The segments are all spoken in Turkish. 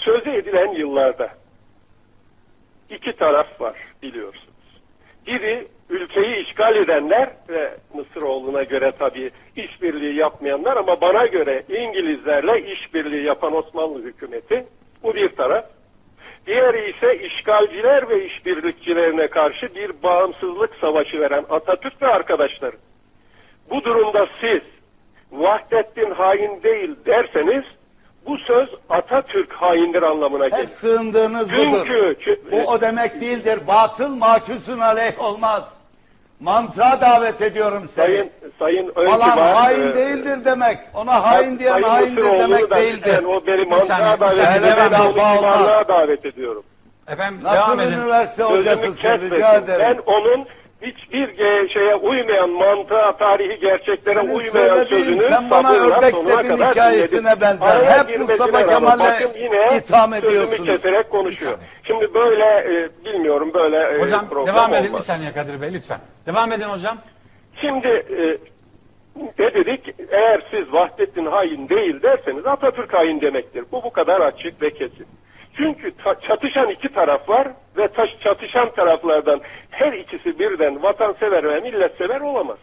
sözü edilen yıllarda iki taraf var biliyorsunuz. Biri ülkeyi işgal edenler ve Mısıroğlu'na göre tabii işbirliği yapmayanlar ama bana göre İngilizlerle işbirliği yapan Osmanlı hükümeti bu bir taraf. Diğeri ise işgalciler ve işbirlikçilerine karşı bir bağımsızlık savaşı veren Atatürk ve arkadaşları. Bu durumda siz Vahdettin hain değil derseniz bu söz Atatürk haindir anlamına Hep gelir. sığındığınız budur. Çünkü Bu o demek değildir. Batıl mahkusun aleyh olmaz. Mantığa davet ediyorum seni. Sayın Sayın Falan Öncüman, hain e, değildir demek. Ona hain diyen Sayın haindir Mısıroğlu'nu demek da değildir. lütfen O beni mantığa davet ediyor. Ben imanlığa davet ediyorum. Efendim Nasıl devam edin. üniversite Sözümü hocasısın rica ederim. Ben onun hiçbir şeye uymayan mantığa, tarihi gerçeklere Senin uymayan sözünü sen bana ördek kadar hikayesine benzer. Araya Hep Mustafa yine itham ediyorsunuz. keserek konuşuyor. Şimdi böyle e, bilmiyorum böyle e, Hocam program devam edin bir olmaz. saniye Kadir Bey lütfen. Devam edin hocam. Şimdi e, ne dedik? Eğer siz Vahdettin hain değil derseniz Atatürk hain demektir. Bu bu kadar açık ve kesin. Çünkü ta- çatışan iki taraf var ve taş, çatışan taraflardan her ikisi birden vatansever ve milletsever olamaz.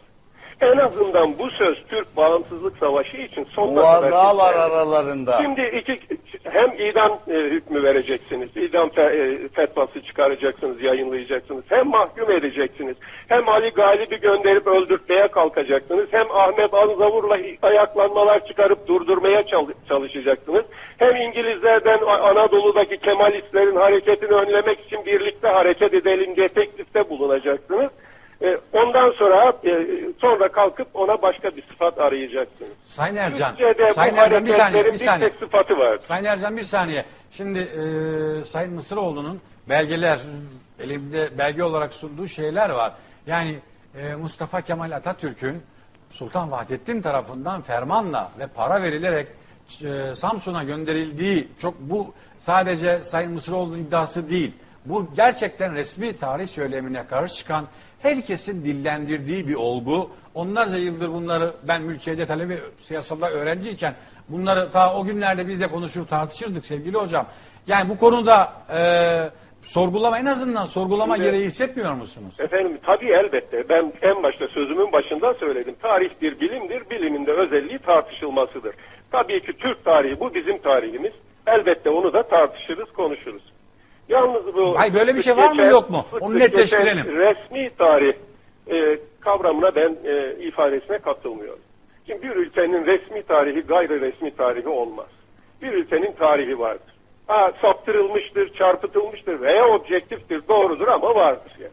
En azından bu söz Türk bağımsızlık savaşı için sonuna kadar Muvaza var aralarında. Şimdi iki hem idam e, hükmü vereceksiniz, idam fe- e, fetvası çıkaracaksınız, yayınlayacaksınız. Hem mahkum edeceksiniz. Hem Ali Galip'i gönderip öldürtmeye kalkacaksınız. Hem Ahmet Anzavur'la ayaklanmalar çıkarıp durdurmaya çal- çalışacaksınız. Hem İngilizlerden Anadolu'daki Kemalistlerin hareketini önlemek için birlikte hareket edelim diye teklifte bulunacaksınız. E, ondan sonra e, sonra kalkıp ona başka bir sıfat arayacaksınız. Sayın Ercan. Türkçe'de Sayın bu Ercan bir saniye bir saniye. tek sıfatı var. Sayın Ercan bir saniye. Şimdi e, Sayın Mısıroğlu'nun belgeler elimde belge olarak sunduğu şeyler var. Yani e, Mustafa Kemal Atatürk'ün Sultan Vahdettin tarafından fermanla ve para verilerek e, Samsun'a gönderildiği çok bu sadece Sayın Mısıroğlu'nun iddiası değil. Bu gerçekten resmi tarih söylemine karşı çıkan herkesin dillendirdiği bir olgu. Onlarca yıldır bunları ben mülkiyede talebe siyasalda öğrenciyken bunları ta o günlerde biz de konuşur tartışırdık sevgili hocam. Yani bu konuda e, sorgulama en azından sorgulama Şimdi- gereği hissetmiyor musunuz? Efendim tabii elbette. Ben en başta sözümün başında söyledim. Tarih bir bilimdir. Bilimin de özelliği tartışılmasıdır. Tabii ki Türk tarihi bu bizim tarihimiz. Elbette onu da tartışırız, konuşuruz. Yalnız bu Hayır, böyle bir şey var mı, geçen- yok mu? Onu netleştirelim. Resmi tarih e, kavramına ben e, ifadesine katılmıyorum. Şimdi bir ülkenin resmi tarihi gayri resmi tarihi olmaz. Bir ülkenin tarihi vardır. Ha, saptırılmıştır, çarpıtılmıştır veya objektiftir, doğrudur ama vardır yani.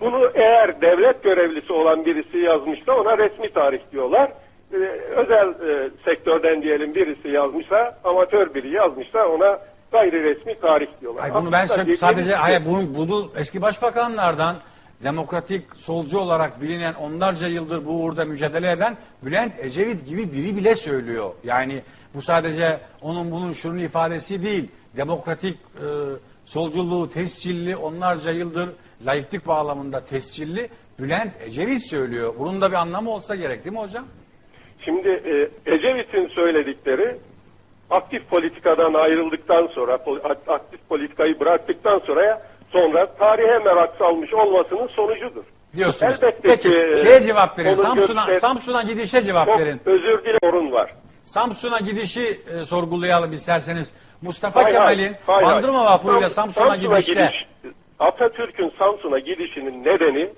Bunu eğer devlet görevlisi olan birisi yazmışsa ona resmi tarih diyorlar. Ee, özel e, sektörden diyelim birisi yazmışsa, amatör biri yazmışsa ona gayri resmi tarih diyorlar. Hayır, bunu ben Aslında sadece hayır, bunu, bunu eski başbakanlardan demokratik solcu olarak bilinen onlarca yıldır bu uğurda mücadele eden Bülent Ecevit gibi biri bile söylüyor. Yani bu sadece onun bunun şunun ifadesi değil. Demokratik e, solculuğu tescilli onlarca yıldır laiklik bağlamında tescilli Bülent Ecevit söylüyor. Bunun da bir anlamı olsa gerek değil mi hocam? Şimdi e, Ecevit'in söyledikleri aktif politikadan ayrıldıktan sonra, aktif politikayı bıraktıktan sonra sonra tarihe merak salmış olmasının sonucudur. Diyorsunuz. Elbette Peki ki, şeye cevap verin. Samsun'a Samsun'a gidişe cevap Çok verin. özür dilerim sorun var. Samsun'a gidişi e, sorgulayalım isterseniz. Mustafa Hay Kemal'in. Bandırma vapuruyla Sam- Samsun'a gidişte gidiş- Atatürk'ün Samsun'a gidişinin nedeni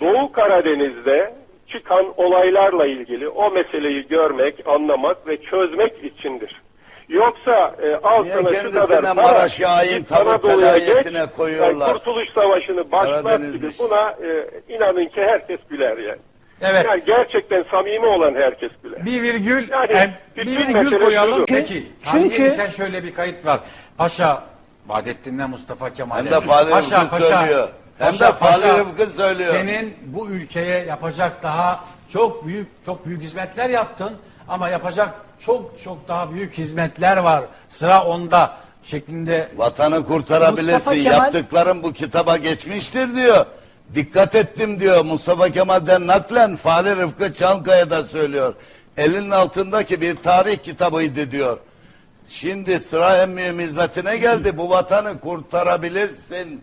Doğu Karadeniz'de çıkan olaylarla ilgili o meseleyi görmek, anlamak ve çözmek içindir. Yoksa e, al Niye sana şu kendisine kadar para, git tavır Anadolu'ya geç, koyuyorlar? yani Kurtuluş Savaşı'nı başlat gibi Karadenizmiş. buna e, inanın ki herkes güler yani. evet Yani gerçekten samimi olan herkes güler. bir virgül Yani e, bir bütün virgül mesele koyalım. şudur. Peki. Çünkü- Çünkü sen şöyle bir kayıt var. Paşa Vahdettin'le Mustafa Kemal'e. Hem de Fahri Rıfkı söylüyor. Hem de Fahri Rıfkı söylüyor. Senin bu ülkeye yapacak daha çok büyük çok büyük hizmetler yaptın ama yapacak çok çok daha büyük hizmetler var. Sıra onda şeklinde Vatanı kurtarabilirsin. Mustafa Kemal- Yaptıkların bu kitaba geçmiştir diyor. Dikkat ettim diyor. Mustafa Kemal'den naklen Fahri Rıfkı Çankaya da söylüyor. Elinin altındaki bir tarih kitabıydı diyor. Şimdi sıra emmiyim hizmetine geldi. Bu vatanı kurtarabilirsin.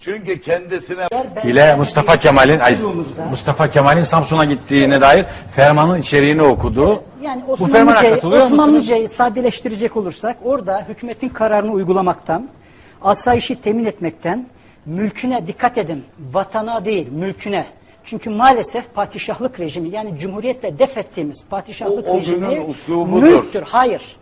Çünkü kendisine ile Mustafa Kemal'in ay, Mustafa Kemal'in Samsun'a gittiğine dair fermanın içeriğini okudu. Yani Osmanlıcayı? Osmanlıcayı sadeleştirecek olursak orada hükümetin kararını uygulamaktan, asayişi temin etmekten, mülküne dikkat edin, vatana değil mülküne. Çünkü maalesef padişahlık rejimi yani cumhuriyetle def ettiğimiz padişahlık O- o rejimi mülktür. Hayır.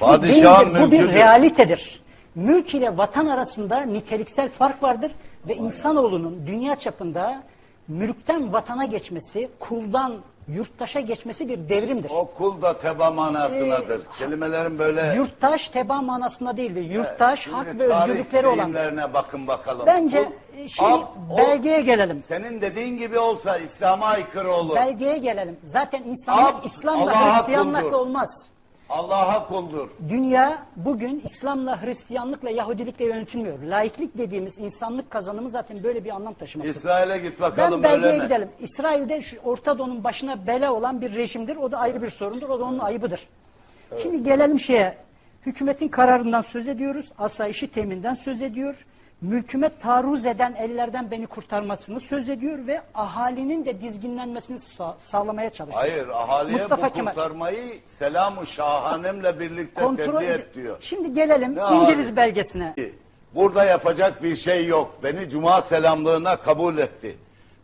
Padişahın değildir. Bu bir realitedir. Mülk ile vatan arasında niteliksel fark vardır ve insanoğlunun dünya çapında mülkten vatana geçmesi, kuldan yurttaşa geçmesi bir devrimdir. o kul da teba manasınadır. Kelimelerin böyle Yurttaş teba manasında değildir. Yurttaş Şimdi hak ve özgürlükleri olan. bakın bakalım. Bence Bu- şey o- belgeye gelelim. Senin dediğin gibi olsa İslam'a aykırı olur. Belgeye gelelim. Zaten insanlık İslam'la Hristiyanlıkla kuldur. olmaz. Allah'a kuldur. Dünya bugün İslam'la, Hristiyanlıkla, Yahudilikle yönetilmiyor. Laiklik dediğimiz insanlık kazanımı zaten böyle bir anlam taşımaktadır. İsrail'e git Ben bakalım belgeye öyle mi? gidelim. İsrail'de şu Orta Doğu'nun başına bela olan bir rejimdir. O da ayrı bir sorundur. O da onun ayıbıdır. Şimdi gelelim şeye. Hükümetin kararından söz ediyoruz. Asayişi teminden söz ediyor. Mülküme taarruz eden ellerden beni kurtarmasını söz ediyor ve ahalinin de dizginlenmesini sağ- sağlamaya çalışıyor. Hayır ahaliye Mustafa bu Kemal. kurtarmayı selam-ı şahanemle birlikte Kontrol tebliğ et diyor. Şimdi gelelim Ne İngiliz abi? belgesine. Burada yapacak bir şey yok. Beni cuma selamlığına kabul etti.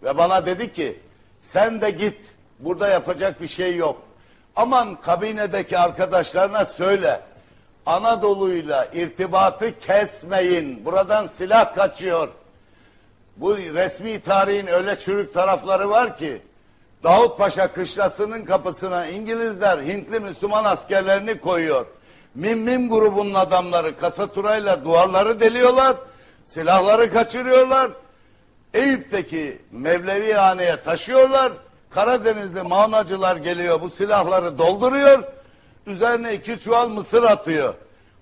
Ve bana dedi ki sen de git. Burada yapacak bir şey yok. Aman kabinedeki arkadaşlarına söyle. Anadolu'yla irtibatı kesmeyin. Buradan silah kaçıyor. Bu resmi tarihin öyle çürük tarafları var ki Davutpaşa kışlasının kapısına İngilizler Hintli Müslüman askerlerini koyuyor. Mim Mim grubunun adamları kasaturayla duvarları deliyorlar. Silahları kaçırıyorlar. Eyüp'teki Mevlevi haneye taşıyorlar. Karadenizli manacılar geliyor bu silahları dolduruyor. Üzerine iki çuval mısır atıyor.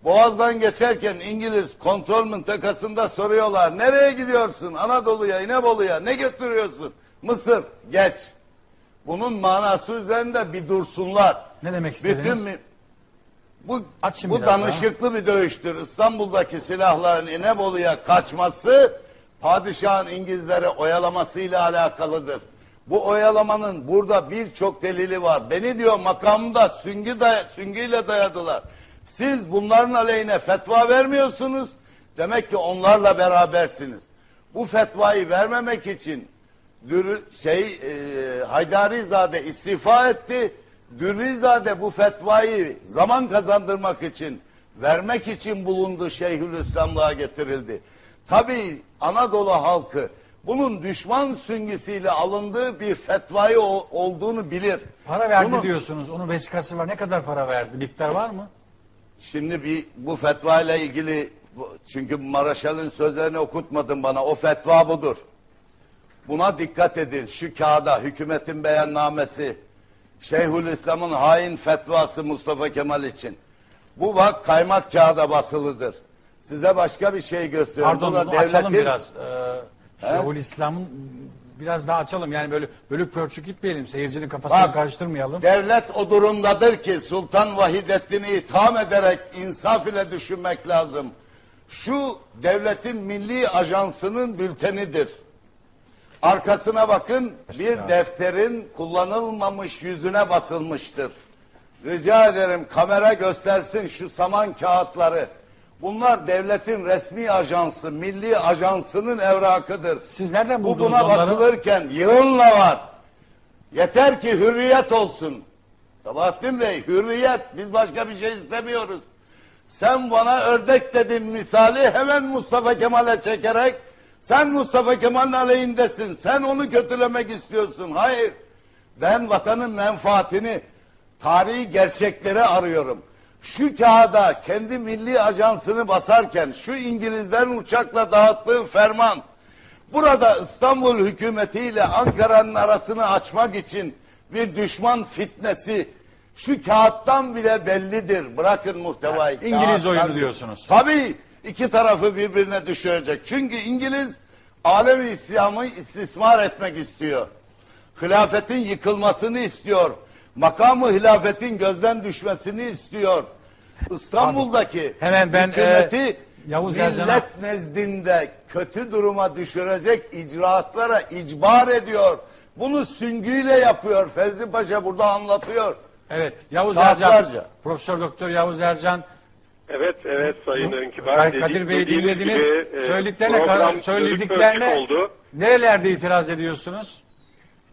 Boğaz'dan geçerken İngiliz kontrol mıntakasında soruyorlar. Nereye gidiyorsun? Anadolu'ya, İnebolu'ya ne götürüyorsun? Mısır. Geç. Bunun manası üzerinde bir dursunlar. Ne demek istediniz? Bütün bu, Açın bu biraz daha. danışıklı bir dövüştür. İstanbul'daki silahların İnebolu'ya kaçması padişahın İngilizleri oyalamasıyla alakalıdır. Bu oyalamanın burada birçok delili var. Beni diyor makamda süngü day süngüyle dayadılar. Siz bunların aleyhine fetva vermiyorsunuz. Demek ki onlarla berabersiniz. Bu fetvayı vermemek için Dürü, şey e, Haydarizade istifa etti. Dürrizade bu fetvayı zaman kazandırmak için vermek için bulundu Şeyhülislamlığa getirildi. Tabi Anadolu halkı bunun düşman süngüsüyle alındığı bir fetvayı o- olduğunu bilir. Para verdi Bunu- diyorsunuz. Onun vesikası var. Ne kadar para verdi? Miktar var mı? Şimdi bir bu fetva ile ilgili bu- çünkü Maraşal'ın sözlerini okutmadın bana. O fetva budur. Buna dikkat edin. Şu kağıda hükümetin beyannamesi Şeyhülislam'ın hain fetvası Mustafa Kemal için. Bu bak kaymak kağıda basılıdır. Size başka bir şey gösteriyorum. Pardon Bu da bunu açalım biraz. Ee, Şeyhülislam'ın biraz daha açalım. Yani böyle bölük pörçük gitmeyelim. Seyircinin kafasını Bak, karıştırmayalım. Devlet o durumdadır ki Sultan Vahidettin'i itham ederek insaf ile düşünmek lazım. Şu devletin milli ajansının bültenidir. Arkasına bakın bir defterin kullanılmamış yüzüne basılmıştır. Rica ederim kamera göstersin şu saman kağıtları. Bunlar devletin resmi ajansı, milli ajansının evrakıdır. Siz nereden Bu buldunuz buna onları? basılırken yığınla var. Yeter ki hürriyet olsun. Sabahattin Bey hürriyet biz başka bir şey istemiyoruz. Sen bana ördek dedin misali hemen Mustafa Kemal'e çekerek sen Mustafa Kemal'in aleyhindesin. Sen onu kötülemek istiyorsun. Hayır. Ben vatanın menfaatini, tarihi gerçekleri arıyorum. Şu kağıda kendi milli ajansını basarken şu İngilizlerin uçakla dağıttığı ferman Burada İstanbul hükümetiyle Ankara'nın arasını açmak için bir düşman fitnesi şu kağıttan bile bellidir. Bırakın muhtevayı. İngiliz kağıttan- oyunu diyorsunuz. Tabii iki tarafı birbirine düşürecek. Çünkü İngiliz alemi İslam'ı istismar etmek istiyor. Hilafetin yıkılmasını istiyor. Makamı hilafetin gözden düşmesini istiyor. İstanbul'daki Hemen ben, hükümeti e, Yavuz millet Ercan'a- nezdinde kötü duruma düşürecek icraatlara icbar ediyor. Bunu süngüyle yapıyor. Fevzi Paşa burada anlatıyor. Evet Yavuz Saatlerce. Ercan, Profesör Doktor Yavuz Ercan Evet, evet Sayın Önkibar. Kay- Kadir Bey'i dinlediniz. gibi, e, Söylediklerine, söylediklerine oldu. nerelerde itiraz ediyorsunuz?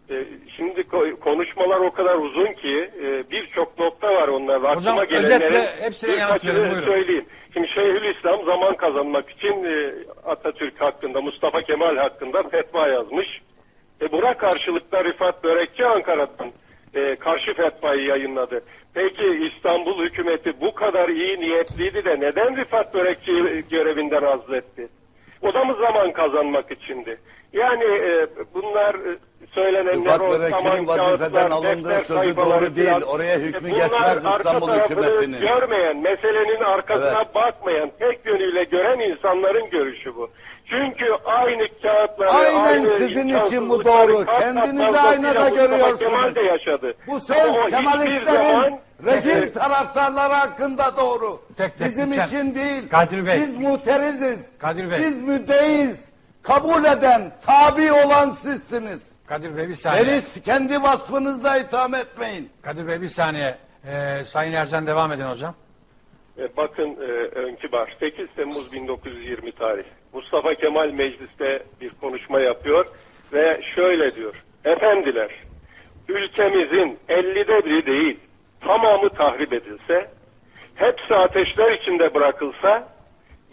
E, Şimdi ko- konuşmalar o kadar uzun ki e, birçok nokta var onlarda. Aklıma zaman gelenlerin özetle hepsine yanıt birkaçını verin, buyurun. söyleyeyim. Şimdi Şeyhülislam zaman kazanmak için e, Atatürk hakkında, Mustafa Kemal hakkında fetva yazmış. E, buna karşılık da Rifat Börekçi Ankara'dan e, karşı fetvayı yayınladı. Peki İstanbul hükümeti bu kadar iyi niyetliydi de neden Rifat Börekçi'yi görevinden azletti? O da mı zaman kazanmak içindi? Yani e, bunlar e, söylenenler Rıfat o Börekçi'nin vazifeden alındığı sözü doğru değil. filan. Oraya hükmü E, geçmez İstanbul hükümetinin. Görmeyen, meselenin arkasına Evet. bakmayan, tek yönüyle gören insanların görüşü bu. Çünkü aynı kağıtları, Aynen aynı sizin için bu doğru. Kendinizi aynada görüyorsunuz. Kemal de yaşadı. Bu söz Kemalistlerin rejim taraftarları hakkında doğru. Tek tek Bizim lütfen. için değil. Kadir Bey. Biz muteriziz. Kadir Bey. Biz müddeyiz. Kabul eden, tabi olan sizsiniz. Kadir Bey bir saniye. Beni kendi vasfınızla itham etmeyin. Kadir Bey bir saniye. Ee, Sayın Ercan devam edin hocam. E, Bakın e, Önkibar 8 Temmuz 1920 tarih. Mustafa Kemal mecliste bir konuşma yapıyor ve şöyle diyor. Efendiler ülkemizin 50'de biri değil tamamı tahrip edilse hepsi ateşler içinde bırakılsa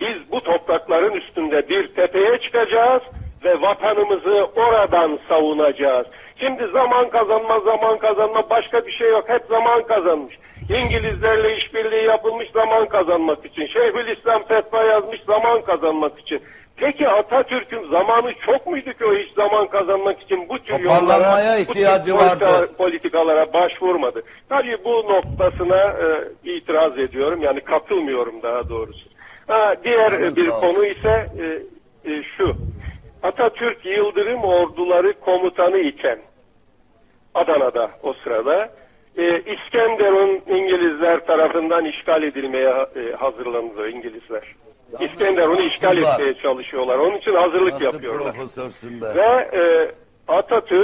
biz bu toprakların üstünde bir tepeye çıkacağız ve vatanımızı oradan savunacağız. Şimdi zaman kazanma, zaman kazanma başka bir şey yok. Hep zaman kazanmış. İngilizlerle işbirliği yapılmış zaman kazanmak için. Şeyhülislam fetva yazmış zaman kazanmak için. Peki Atatürk'ün zamanı çok muydu ki o hiç zaman kazanmak için bu tür yollara, bu tür ihtiyacı vardı. politikalara başvurmadı. Tabii bu noktasına e, itiraz ediyorum. Yani katılmıyorum daha doğrusu. Ha, diğer e, bir konu ise e, e, şu. Atatürk Yıldırım orduları komutanı iken Adana'da o sırada e, İskenderun İngilizler tarafından işgal edilmeye e, hazırlandı İngilizler. İskenderun'u işgal Fransızlar. etmeye çalışıyorlar. Onun için hazırlık Nasıl yapıyorlar. profesörsün be? Ve e, Atatürk